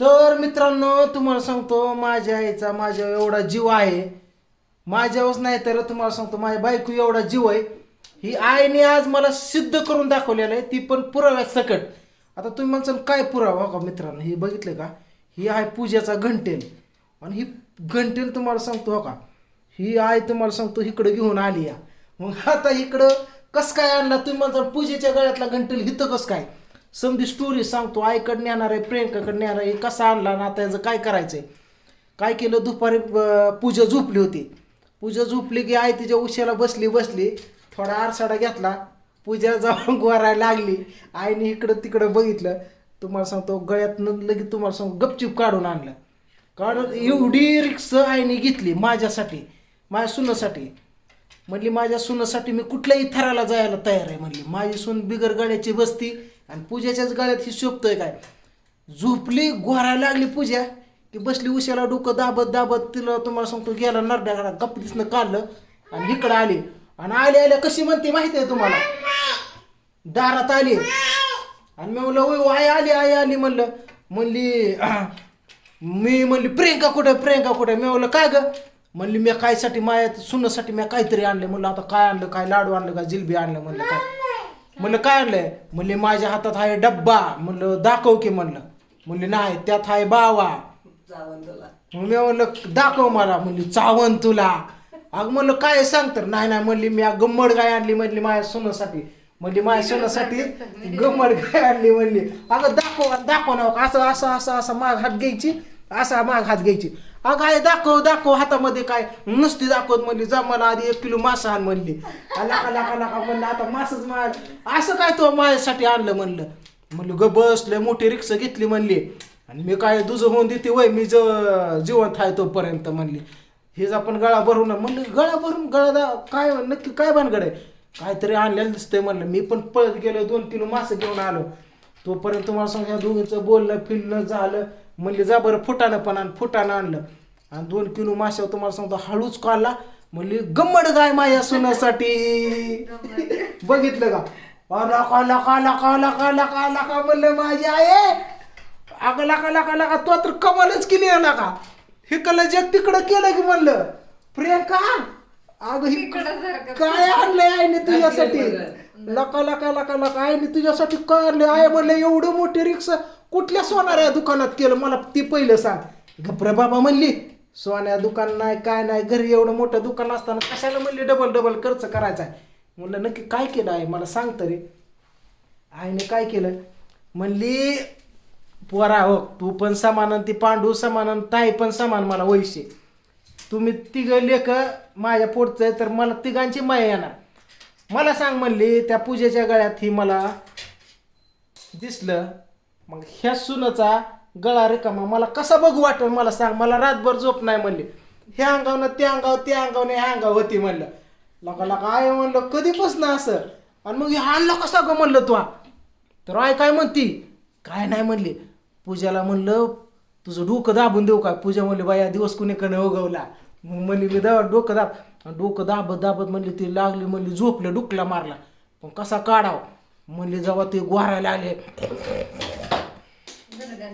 तर मित्रांनो तुम्हाला सांगतो माझ्या आईचा माझ्या एवढा जीव आहे. माझ्यावरच नाही तर तुम्हाला सांगतो माझ्या बायको एवढा जीव आहे. ही आईने आज मला सिद्ध करून दाखवलेलं आहे ती पण पुराव्यात सकट. आता तुम्ही म्हणसाल काय पुरावा हो का मित्रांनो? हे बघितलं का? ही आहे पूजेचा घंटेल. आणि ही घंटेल तुम्हाला सांगतो हो का? ही आई तुम्हाला सांगतो इकडं घेऊन आली या. मग आता इकडं कस काय आणला? तुम्ही म्हणता पूजेच्या गळ्यातला घंटेल हिथं कस काय? समधी स्टोरी सांगतो आईकडनं नेणार आहे प्रियंकाकडनं नेणार आहे कसा आणला ना आता याचं काय करायचंय? काय केलं? दुपारी पूजा झोपली होती. पूजा झोपली की आई तिच्या उशाला बसली बसली थोडा आरसाडा घेतला पूजा जाऊन गोरायला लागली. आईने इकडं तिकडं बघितलं तुम्हाला सांगतो गळ्यात लगेच तुम्हाला सांगतो गपचिप काढून आणलं. काढून एवढी रिक्स आईने घेतली माझ्यासाठी माझ्या सुनासाठी. म्हणली माझ्या सुनासाठी मी कुठल्याही थराला जायला तयार आहे. म्हणली माझी सून बिगर गळ्याची बसती आणि पूजाच्याच गळ्यात ही शोभतोय काय? झोपली घोरायला लागली पूजा की बसली उशाला डोकं दाबत दाबत तिला तुम्हाला सांगतो गेला नरड्या घरात गप्पीसनं काढलं आणि इकडं आली. आणि आली आल्या कशी म्हणते माहिती आहे तुम्हाला? दारात आली. आणि मी म्हणलं हो, आई आली आई आली म्हणलं. म्हणली मी म्हणली प्रियंका कुठे प्रियंका कुठे? मी म्हणलं काय ग? म्हणली मी कायसाठी माया सुनासाठी मी काहीतरी आणलं म्हणलं आता काय आणलं काय लाडू आणलं का जिलबी आणलं म्हणलं काय? म्हणलं काय आणलंय? म्हणले माझ्या हातात आहे डब्बा. म्हणलं दाखव की म्हणलं. म्हणले नाही त्यात आहे बावा. मग मी म्हणलं दाखव मला. म्हणली चावण तुला. अग म्हणलं काय सांग तर. नाही नाही म्हणली मी गम्मड गाय आणली म्हणली माझ्या सोनासाठी म्हणली माझ्या सोनासाठी गम्मड गाय आणली म्हणली. अगं दाखव दाखव ना असं असं असं असं माग हात घ्यायची असा माग हात घ्यायची. अगं आहे दाखव दाखव हातामध्ये काय. नुसती दाखवत म्हणली जा मला आधी एक किलो मासा आण म्हणली. लाका लाका लाका म्हणलं आता मासच मार. असं काय तो माझ्यासाठी आणलं म्हणलं. म्हणलं ग बसले मोठी रिक्षा घेतली म्हणली. आणि मी काय दुजं होऊन देते वय मी ज जिवंत आहे तोपर्यंत म्हणली. हेच आपण गळा भरून म्हणलं गळा भरून गळा दा काय नक्की काय भानगड आहे? काहीतरी आणलेलं दिसतंय म्हणलं. मी पण पळत गेलो दोन किलो मासे घेऊन आलो. तोपर्यंत तुम्हाला सांग ह्या दोघींचं बोलणं फिरणं झालं. म्हणले जा बरं फुटानं पण आण फुटानं आणलं. आणि दोन किलो माशावर तुम्हाला सांगतो हळूच काढला म्हणली गम्मड गाय माझ्या सोन्यासाठी बघितलं का? लका लका लका लका लका लका म्हणलं माझी आहे? अगं लका लका लका तो तर कमालच केली आहे लका हिकडलं जग तिकडं केलं की म्हणलं? प्रियंका अगं ही काय आणलंय आईने तुझ्यासाठी? लका लका लका लका आईने तुझ्यासाठी काय आणलंय? आहे म्हणलं एवढं मोठी रिक्षा कुठल्या सोनाऱ्या दुकानात केलं? मला ती पहिलं सांग. घपरे बाबा म्हणली सोन्या दुकान नाही काय नाही घरी एवढं मोठं दुकान असताना कशाला म्हणली डबल डबल खर्च करायचा? आहे म्हणलं नक्की काय केलं आहे मला सांग तरी. आईने काय केलं? म्हणली पोरा हो तू पण समान ती पांडू समान ताई पण समान मला वैशे तुम्ही तिघं लेख माझ्या पोटचं आहे तर मला तिघांची माया येणार. मला सांग म्हणली त्या पूजेच्या गळ्यात ही मला दिसलं मग ह्या सुनाचा गळा रिकामा. मला कसा बघू वाटेल? मला सांग. मला रातभर झोप नाही म्हणली. ह्या अंगावनं त्या अंगाव त्या अंगावनं ह्या अंगाव होती म्हणलं. लका लका आय म्हणलं कधीपासून असं? आणि मग हे आणलं कसा ग म्हणलं तू? तर आय काय म्हणती? काय नाही म्हणली. पूजाला म्हणलं तुझं डोकं दाबून देऊ काय पूजा म्हणली बाया दिवस कुणीकडे उगवला मग म्हणली मी दाब डोकं दाब आणि डोकं दाबत दाबत म्हणली ती लागली म्हणली झोपलं डुकला मारला. पण कसा काढाव? म्हणली जेव्हा ते गोहारायला आले.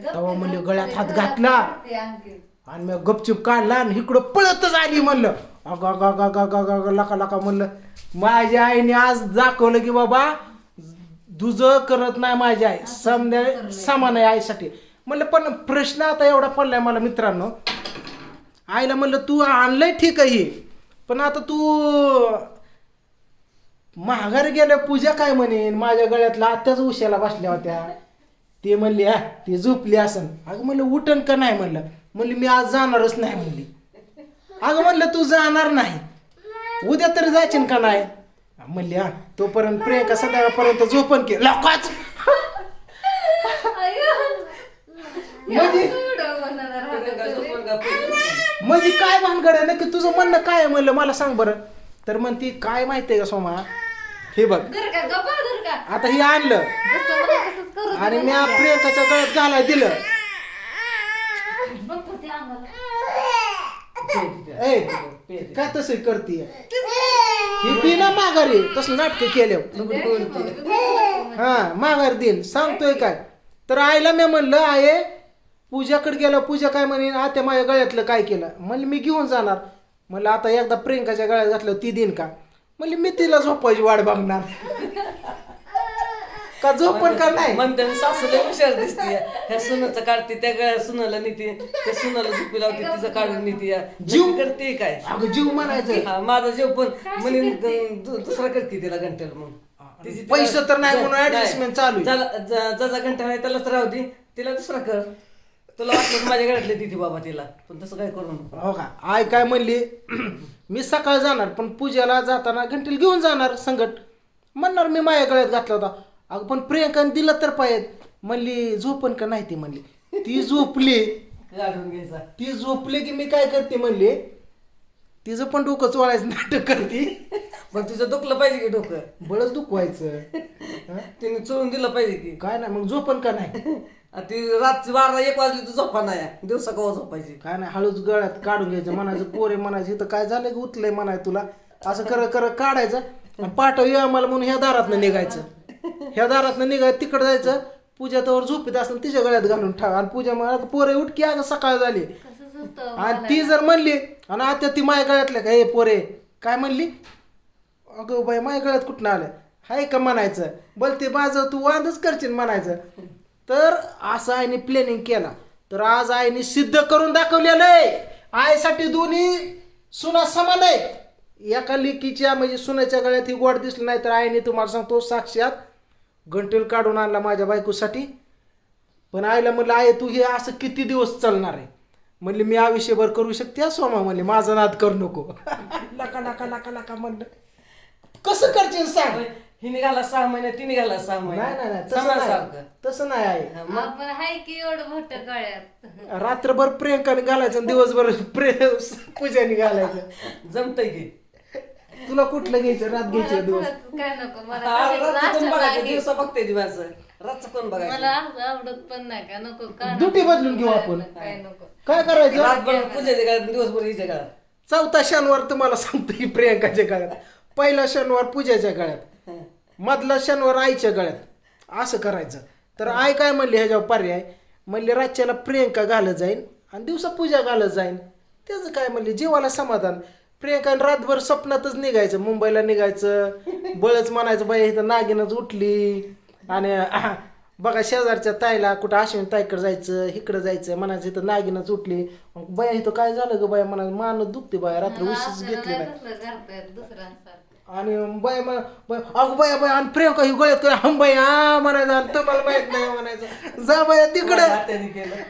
तेव्हा म्हणले गळ्यात हात घातला. आणि मी गपचूप काढला आणि इकडं पळतच आली म्हणलं. अग अग अग लका लका म्हणलं माझ्या आईने आज दाखवलं की बाबा दुज करत नाही माझी आई. समजा समान आहे आईसाठी. म्हणलं पण प्रश्न आता एवढा पडलाय मला मित्रांनो. आईला म्हणलं तू आणलंय ठीक आहे हे. पण आता तू महागारी गेल्या पूजा काय म्हणेन? माझ्या गळ्यातला आत्याच उशाला बसल्या होत्या. ते म्हणली हा ती झोपली असन. अगं म्हणलं उठण का नाही? म्हणलं. म्हणली मी आज जाणारच नाही म्हणली. अगं म्हणलं तू जाणार नाही. उद्या तरी जायचे का नाही? म्हणली हा तोपर्यंत प्रियंका सदापर्यंत झोपण के लकाच म्हणजे म्हणजे काय भानगड आहे? नक्की तुझं म्हणणं काय आहे? म्हणलं मला सांग बरं. तर म्हणती काय माहितीये का सोमा? हे बघ. आता हे आणलं. आणि मी प्रियंकाच्या गळ्यात घालाय दिलं. ए काय तसं करतीये ही बिना माघारी. तसलं नाटक केले हा माघार देईन सांगतोय काय? तर आईला मी म्हणलं आहे पूजाकडे गेला पूजा काय म्हणे? आता माझ्या गळ्यातलं काय केलं? म्हणलं मी घेऊन जाणार. म्हणलं आता एकदा प्रियंकाच्या गळ्यात घातलं ती देईन का? म्हणले मी तिला झोपायची वाट बघणार. का झोपण का नाही? म्हणते सासूला हुशार दिसते ह्या सुनाचं काढते त्या गळ्या सुनाला नेते त्या सुनाला झोपी लावते तिचं काढून नेते. जीव? करते काय? अगं जीव म्हणायचं. हा, माझा जीव पण. म्हणे दुसरा करते तिला घंटेल मग. तिची तिला- पैसे तर नाही म्हणून adjustment चालू आहे. ज्याला- ज्या- ज्याचा घंटा नाही त्यालाच राहू दे. तिला दुसरा कर. तुला वाटलं की माझ्या तिथे बाबा तिला. पण तसं काय करू नको. हो का? आय काय म्हणली मी सकाळ जाणार पण पूजेला जाताना घंटील घेऊन जाणार संकट. म्हणणार मी माझ्या गळ्यात घातला होता. अगं पण प्रियंकाने दिलं तर पाहिजे. म्हणली झोपण का नाही ती? म्हणली. ती झोपली. काढून घ्यायचा. ती झोपली की मी काय करते म्हणली तिचं पण डोकं चोळायचं नाटक करते. मग तुझं दुखलं पाहिजे की डोकं? बळच दुखवायचं. हं? तिने चोळून दिलं पाहिजे की. काय नाही मग झोपण का नाही? ती रात्री बारा एक वाजली तू झोपा नाही. दिवसा कवा झोपायची? काय नाही हळूच गळ्यात काढून घ्यायचं म्हणायचं पोरे म्हणायचं इथं काय झालं की उतलंय म्हणाय तुला. असं कर कर काढायचं आणि पाठव ये आम्हाला म्हणून ह्या दारातनं निघायचं. ह्या दारातनं निघायचं तिकडं जायचं. पूजा तर झोपीत असं तिच्या गळ्यात घालून ठेवा. आणि पूजा मला पोरे उठकी अगं सकाळ झाली. होतं आणि ती जर म्हणली आणि आता ती माझ्या गळ्यातल्या का? हे पोरे. काय म्हणली? अगं बाई माझ्या गळ्यात कुठं आलं? हाय का? म्हणायचं. बोल ते माझं तू वांदच करशील म्हणायचं. तर असं आईने प्लॅनिंग केला. तर आज आईने सिद्ध करून दाखवलेलं आहे. आईसाठी दोन्ही सुना समान आहे एका लेकीच्या म्हणजे सुनाच्या गळ्यात ही गोड दिसली नाही तर आईने तुम्हाला सांगतो साक्षात घंटेल काढून आणला माझ्या बायकोसाठी. पण आईला म्हणलं आहे तू हे असं किती दिवस चालणार आहे? म्हणले मी आयुष्यभर करू शकते सोमा. म्हणले माझा नाद करू नको. लका लका लका लका म्हणलं. कसं करशील सांग? ही निघाला सहा महिने ती निघाला सहा महिने. नाही नाही नाही तसं नाही. समासारखं. तसं नाही आहे आपण हाय की एवढं मोठं गळ्यात? रात्रभर प्रियंकाने घालायचं आणि दिवसभर प्रे पूजाने घालायचं. जमतंय की. तुला कुठलं घ्यायचं? रात घ्यायचं मला दिवस. खरंच काय नको मला हा, कशाचं रातचं कोण असं बघायचं. दिवसा बघते दिवस. रातचं कोण मला बघायचं असं आवडत पण नाही का? नको का दुटी नको? बदलून घेऊ आपण. काय नको? काय करायचं? रातभर पूजेच्या काळात दिवसभर हिच्या काळात. चौथा शनिवार तुम्हाला सांगतो की प्रियंकाच्या गळ्यात पहिला शनिवार पूजाच्या गळ्यात मधला शनिवार आईच्या गळ्यात. असं करायचं. तर आई काय म्हणली ह्याच्यावर पर्याय. म्हणले रातच्याला प्रियंका घालत जाईन आणि दिवसा पूजा घालत जाईन. त्याचं काय म्हणले जीवाला समाधान. प्रियंकाने रातभर स्वप्नातच निघायचं मुंबईला निघायचं. बळच म्हणायचं बाई इथं नागिनच उठली. आणि बघा शेजारच्या ताईला कुठं अश्विन ताईकडे जायचं इकडं जायचं. म्हणायचं इथं नागिनच उठली. बाया इथं काय झालं ग बाया म्हणायचं मानत दुखते बाया रात्र उशीच घेतली नाही. आणि बाय बाय, अगं बाया बाय आणि प्रियंका ही गळ्यात काय हम बाई हा म्हणायचं आणि तुम्हाला माहीत नाही म्हणायचं. जा बाया तिकडे.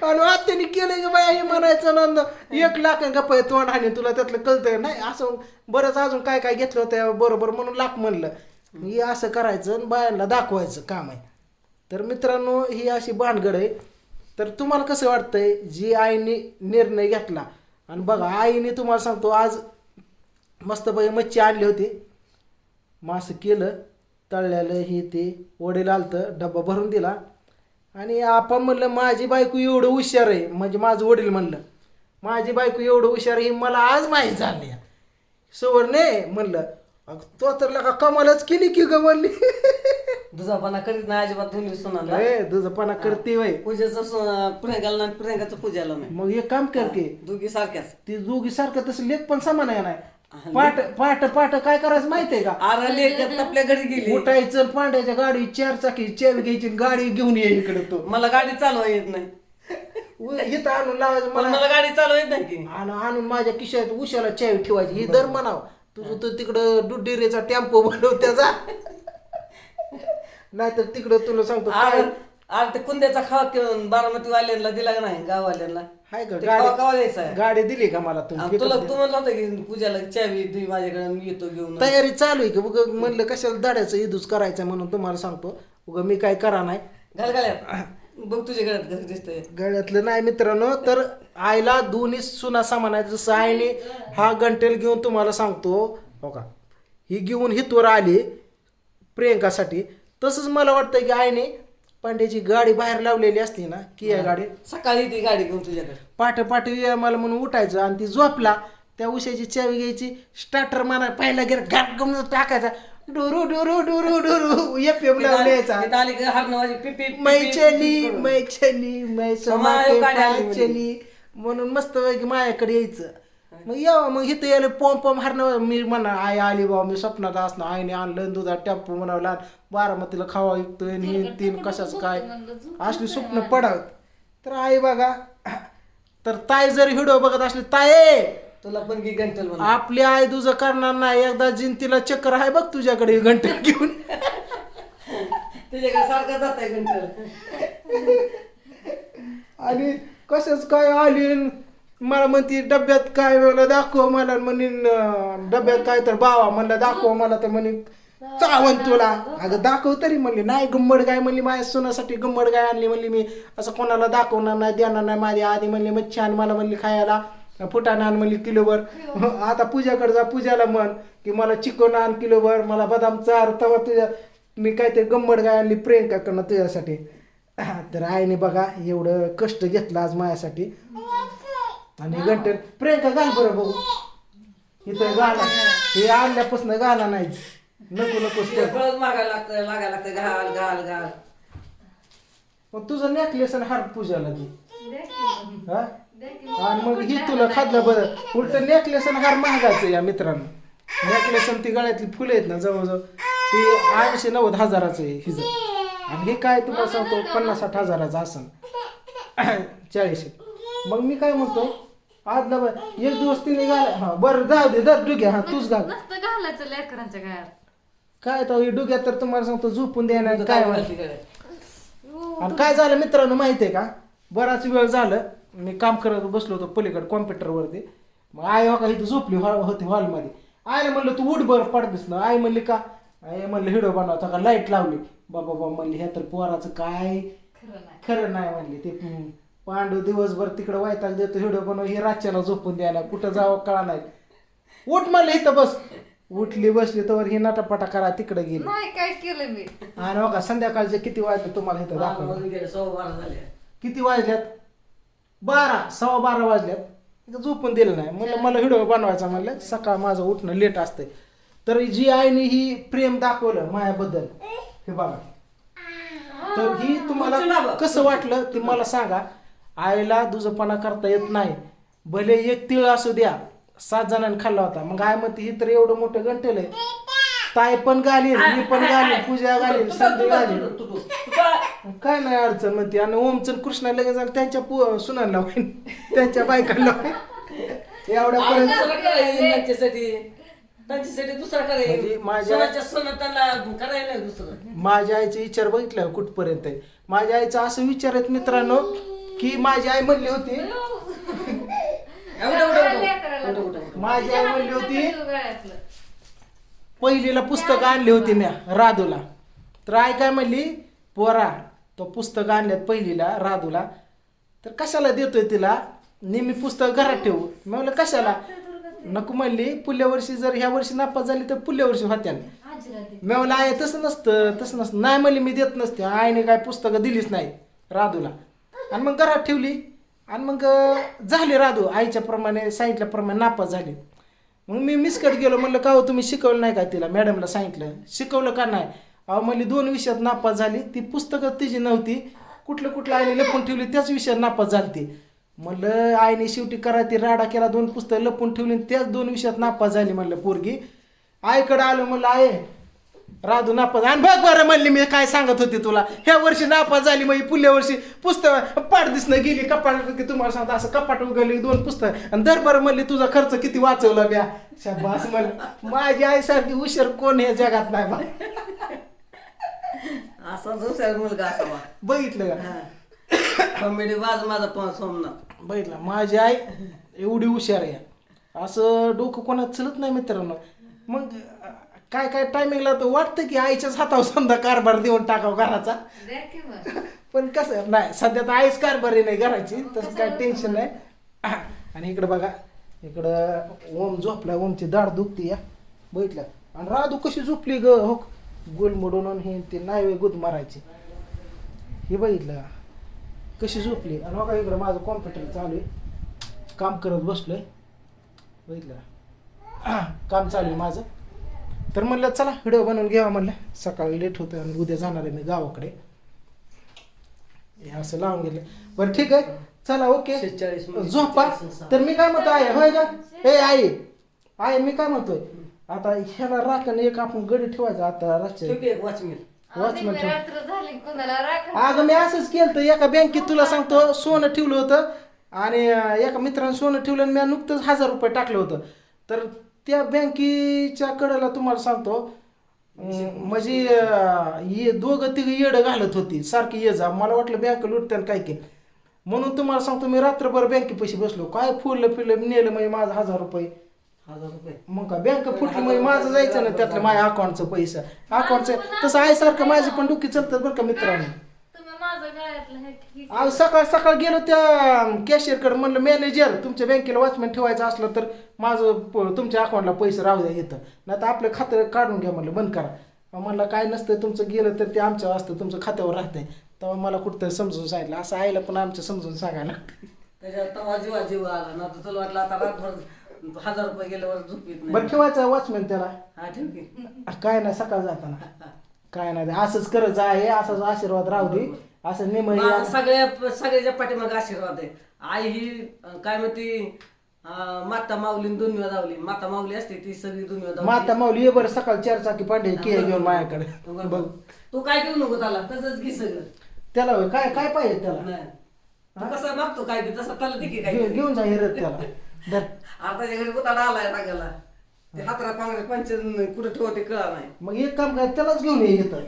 आणि आत्याने केलं की बाया हे म्हणायचं नंद एक लाख गप्पा आहे तोंड हाणे तुला त्यातलं कळतंय नाही असं बरंच अजून काय काय घेतलं होतं बरोबर म्हणून लाख म्हणलं. हे असं करायचं आणि बायांना दाखवायचं काम आहे. तर मित्रांनो ही अशी भानगड आहे. तर तुम्हाला कसं वाटतंय जी आईने निर्णय घेतला? आणि बघा आईने तुम्हाला सांगतो आज मस्तपैकी मच्छी आणली होती. मासं केलं तळल्यालं हे ते वडील आलतं डब्बा भरून दिला. आणि आपण म्हणलं माझी बायको एवढं हुशार आहे. म्हणजे माझं वडील म्हणलं माझी बायको एवढं हुशार आहे हे मला आज माहीत झाली सवरणे म्हणलं अगं, तो तर लका कमालच केली की ग म्हणली. दुधापणा करीत नाही अजिबात दोन्ही सुनाला तुझंपणा करते वय पूजेचं प्रियंकाला नाही प्रियंकाचं पूजाला नाही. मग एक काम कर की दोघी सारख्याच. ती दोघी सारखं तसं लेख पण समान आहे नाही पाट पाट पाट काय करायचं माहितीये का? आरा लेख आपल्या घरी गेली. उठायचं पांड्याच्या गाडी चार चाकी चावी घ्यायची आणि गाडी घेऊन ये इकडे तो. मला गाडी चालवा येत नाही. उ- इथं आणून लावायचं पण मला. मला गाडी चालवा येत नाही की. आणि आणून माझ्या खिशात उशाला चावी ठेवायची. ही दर म्हणाव. तुझं तर तिकडं दुड्डिरेचा टेम्पो बनव त्याचा. नाहीतर तिकडं तुला सांगतो काय? आर ते कुंद्याचा खावा बारामती वाल्यांना दिला का नाही गाववाल्यांना? हाय का? गाडी खावा द्यायचा आहे. गाडी दिली का मला आणि तुम्ही तुला तू म्हणलं होतं की पूजाला चावी दे माझ्याकडे मी येतो घेऊन. तयारी चालू आहे की? बघ म्हणलं कशाला दाड्याचं इदूस करायचं म्हणून तुम्हाला सांगतो. उगा मी काय करा नाही. घाल घाल्यात बघ तुझ्या घरात घर दिसतंय. गळ्यातलं नाही मित्रांनो तर आईला दोन्ही सुना सामान आहे जसं आईने हा गंटेल घेऊन तुम्हाला सांगतो. हो का? ही घेऊन हितवर आली प्रियंकासाठी. तसंच मला वाटतं की आईने पांड्याची गाडी बाहेर लावलेली असली ना किया गाडी? सकाळी ती गाडी घेऊन तुझ्याकडे पाठ पाठ ये मला म्हणून उठायचं आणि ती झोपला. त्या उशाची चावी घ्यायची स्टार्टर म्हणा पहिला गेला घाट गमून टाकायचा. डुरू डुरू डुरू डुरू एफ एम लावल्याचा इथं आली की हरणं वाजी पिप पिप मै पिप चली करून. मै चली मै समायो समाके गाडी आली पाय म्हणजे. चली. म्हणून मस्त पैकी माझ्याकडे यायचं. मग यावं मग इथं यायला पॉम पॉम हरणं मी म्हणा आई आली बाबा मी स्वप्नात असणं आईने आणलं दुधा टेम्पो म्हणावला बारामतीला खावा विकतोय आणि हे तीन कशाचं काय? असली स्वप्न पडावत तर आई बघा तर ताई जर व्हिडिओ बघत असली ताये तुला पण की म्हणून. आपली आई तुझं करणार नाही. एकदा जिंतीला चक्कर आहे बघ तुझ्याकडे घंटे घेऊन. तुझ्याकडे सारखं जात आहे गंटल आणि कसंच काय आली? न मला म्हणते डब्यात काय मला दाखव मला म्हणे डब्यात काय तर बावा म्हणलं दाखव मला तर म्हणे चावन तुला. अगं दाखव तरी म्हणली नाही गंमड गाय म्हणली माझ्या सुनासाठी गंमड गाय आणली म्हणली मी. असं कोणाला दाखवणार नाही देणार नाही माझी आधी म्हणली मच्छी आण मला म्हणली खायला फुटाणा आण म्हणली किलोभर आता पूजाकडे जा पूजाला म्हण की मला चिकन आण किलोभर मला बदाम चार तवा तुझ्या मी काहीतरी गंबड गाय आणली प्रियंकाकडनं तुझ्यासाठी. तर आईने बघा एवढं कष्ट घेतलं आज माझ्यासाठी. आणि घंटे प्रियंका घाल बरं बघू. इथं गाणं हे आणल्यापासून गाणं नाहीच नको नकोच. परत मागायला लागतं लागायला लागतं घाल घाल घाल. मग तुझं नेकलेस आणि हार पूजाला तू. हा. आणि मग ही तुला खाल्लं बरं. उलट नेकलेस आणि हार महागाचं या मित्रांनो. नेकलेस आणि ती गळ्यातली फुलं आहेत ना जवळजवळ ती ऐंशी नव्वद हजाराचं आहे हिचं. आणि हे काय तुम्हाला सांगतो पन्नास साठ हजाराचं असन चाळीस. मग मी काय म्हणतो आदला बरं एक दिवस तिने घाल हा बरं जाऊ दे दर डुग्या. हा तूच घाल. नसतं घालायचं लेकरांच्या गळ्यात. काय तर हे डुग्यात तर तुम्हाला सांगतो झोपून देणार काय माहिती. गळ्यात? आणि काय झालं मित्रांनो माहिती आहे का? बराच वेळ झालं मी काम करत बसलो होतो पलीकडे कॉम्प्युटरवरती मग आई हो का इथं झोपली हॉल होती हॉलमध्ये. आईला म्हणलं तू उठ बरं पडतेस ना आई म्हणली का? आई म्हणलं हिडो बनवता का लाइट लावली. बाबा बाबा म्हणली ह्या तर पोराचं काय खरं नाही. खरं नाही म्हणली ते. पांडू दिवसभर तिकडे वैताग देतो हिडो बनव हे रातच्याला झोपून द्यायला. कुठं जावं कळा नाही. उठ म्हणलं इथं बस. उठली बसली तर ही नटापटा करा तिकडे गेली. नाही काय केलं मी. आणि बघा संध्याकाळचे किती वाजले तुम्हाला इथं दाखवलं. किती वाजल्यात? बारा सव्वा बारा वाजल्यात. इथं झोपून दिलं नाही. म्हणलं मला व्हिडिओ बनवायचा म्हणलं. सकाळ माझं उठणं लेट असतंय. तर जी आईने ही प्रेम दाखवलं मायाबद्दल हे बघा. तर ही तुम्हाला कसं वाटलं ते मला सांगा. आईला दुजपणा करता येत नाही. भले एक तिळ असू द्या सात जणांनी खाल्ला होता. मग आई म्हणते ही तर एवढं मोठं गंटेल आहे. ताई पण घालीन मी पण घालीन पूजा घालीन संधी तू काय? नाही अडचण म्हणते. आणि ओमचंद कृष्णा लगेच आणि त्यांच्या पु सुनांना होईन त्यांच्या बायकांना होईन एवढ्या पर्यंत त्यांच्यासाठी. त्यांच्यासाठी दुसरा म्हणजे करायला माझ्या- सोनाच्या सोनं त्यांना करायला नाही दुसरं. माझ्या आईचे विचार बघितलं कुठपर्यंत आहे? माझ्या आईचा असं विचार आहेत मित्रांनो की माझी आई म्हणली होती. माझी आई म्हणली होती पहिलीला पुस्तक आणली होती म्या राधूला. तर आई काय म्हणली पोरा तो पुस्तक आणल्यात पहिलीला राधूला. तर कशाला देतोय तिला? नेहमी पुस्तक घरात ठेवू. मी म्हणलं कशाला? नको म्हणली पुढल्या वर्षी जर ह्या वर्षी नापास झाली तर पुढल्या वर्षी होत्या. मी म्हणलं आहे तसं नसतं तसं नसतं. नाही म्हणली मी देत नसते. आईने काय पुस्तकं दिलीच नाही राधूला. आणि मग घरात ठेवली. आणि मग झाले राधू आईच्या प्रमाणे सांगितल्याप्रमाणे नापास झाली. मग मी मिसकट गेलो. म्हणलं का हो तुम्ही शिकवलं नाही का तिला? मॅडमला सांगितलं. शिकवलं का नाही? अहो म्हणली दोन विषयात नापास झाली. ती पुस्तकं तिची नव्हती. कुठलं कुठलं आईने लपून ठेवली त्याच विषयात नापास झाली ती म्हणलं आईने शेवटी करा ती. राडा केला दोन पुस्तकं लपून ठेवली आणि त्याच दोन विषयात नापास झाली. म्हणलं पोरगी. आईकडं आलो म्हणलं आहे. राधू नापास. आणि बघ बरं म्हणली मी काय सांगत होते तुला? ह्या वर्षी नापास झाली मग पुढल्या वर्षी पुस्तक पाठ दिसणं गेली कपाट की तुम्हाला सांगतो असं कपाट उघडली दोन पुस्तक. आणि दर बरं म्हणली तुझा खर्च किती वाचवला ब्या? शाबास म्हणलं. माझी आईसारखी हुशार कोण या जगात नाही बा? असाच हुशार मुलगा असावा. बघितलं का? कॉमेडी बाज माझा पण सोमनाथ बघितलं. माझी आई एवढी हुशार आहे. असं डोकं कोणात चलत नाही मित्रांनो. मग काय काय टायमिंगला तर वाटतं की आईच्याच हातावर समजा कारभार देऊन टाकावं घराचा. द्या की मग. पण कसं नाही सध्या तर आईच कारभारी नाही घराची तसं काय टेन्शन नाही. आणि इकडं बघा इकडं ओम झोपला ओमची दाढ दुखती या. बघितलं? आणि राधू कशी झोपली ग? हो गोल मोडून आणि हे ते नाही गुद मारायची. हे बघितलं? कशी झोपली? आणि बघा इकडं माझं कॉम्प्युटर चालू आहे. काम करत बसलोय. बघितलं? काम चालू आहे माझं. तर म्हणलं चला व्हिडिओ बनवून घ्यावा म्हणलं. सकाळी लेट होतं आणि उद्या जाणार आहे मी गावाकडे. हे असं लावून गेले बरं ठीक आहे. चला ओके. मिनिट, झोपा. तर मी काय म्हणतो आहे होय का? हे आई. आहे मी काय म्हणतोय? आता ह्याला राखण एक आपण गडी ठेवायचा आता एक वॉचमॅन ठेव. रात्र झाली कोणाला राख अगं मी असंच केलं तर एका बँकेत तुला सांगतो सोनं ठेवलं होतं आणि एका मित्रानं सोनं ठेवलं आणि मी नुकतंच हजार रुपये टाकलं होतं. तर त्या बँकेच्या कडेला तुम्हाला सांगतो अं, म्हणजे अं, हे दोघं तिघं येडं घालत होती. सारखी ये जा. मला वाटलं बँक लुटत्यानं काय केलं. म्हणून तुम्हाला सांगतो मी रात्रभर बँकेपाशी बसलो. काय फुललं फिरलं नेलं म्हणजे माझं हजार रुपये. हजार रुपये. मग का? बँक फुटली म्हणजे माझं जायचं ना त्यातलं माझ्या अकाउंटचं पैसा. अकाउंटचं तसं आहे सारखं माझी पण डुकी चालतात बरं का मित्रांनो. तुम्ही माझं गळ्यातलं हे की- आज सकाळ सकाळ गेलो त्या कॅशियरकडे म्हणलं मॅनेजर तुमच्या बँकेला वॉचमॅन ठेवायचं असलं तर माझं प- तुमच्या अकाउंटला पैसे राहू द्या येतं नाही तर आपलं खातं काढून घ्या म्हणलं बंद करा. म्हणलं काय नसतं तुमचं गेलं तर ते आमच्या असतं तुमचं खात्यावर राहतंय. तेव्हा मला कुठं समजून सांगितलं. असं आईला पण आमच्या समजून सांगायला त्याच्यात तवा जीवा जीव आला. ना तर तुला वाटलं आता रातभर हजार रुपये गेल्यावर झोपीत बरं नाही. ठेवायचं वॉचमॅन त्याला. हा काय नाही सकाळ जाताना. काय नाही असंच करत जा हे असाच आशीर्वाद राहू दे. असं नेम माझा सगळ्या सगळ्याच्या पाठीमागे आशीर्वाद आहे. आई ही अं, काय म्हणते अं, माता माऊली दुनिया दावली माता माऊली असते ती सगळी दुनिया माता माऊली ये बरं सकाळ चार चाकी पांढरे के घेऊन माझ्याकडे. बघ. तू काय देऊ नको त्याला? तसंच घे सगळं. त्याला होय, काय काय पाहिजे त्याला? नाही. तू कसं मागतो काय बी? तसं त्याला दे की काय घेऊन घेऊन जा हिरत त्याला. धर. आता घरी उताडा आलाय टाकायला ते हातरा पांगरे पंचन कुठे ठेवते कळा नाही. मग एक काम कर त्यालाच घेऊन ये इथं.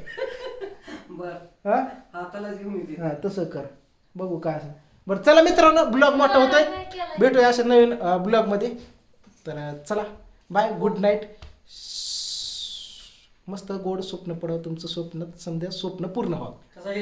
बर. हा? हा त्यालाच घेऊन येते हा तसं कर. बघू काय असं. बरं चला मित्रांनो ब्लॉग मोठा होतोय. भेटूया अशा नवीन ब्लॉगमध्ये तर चला बाय गुड नाईट. मस्त गोड स्वप्न पडावं तुमचं स्वप्न समजा स्वप्न पूर्ण व्हावं. कसा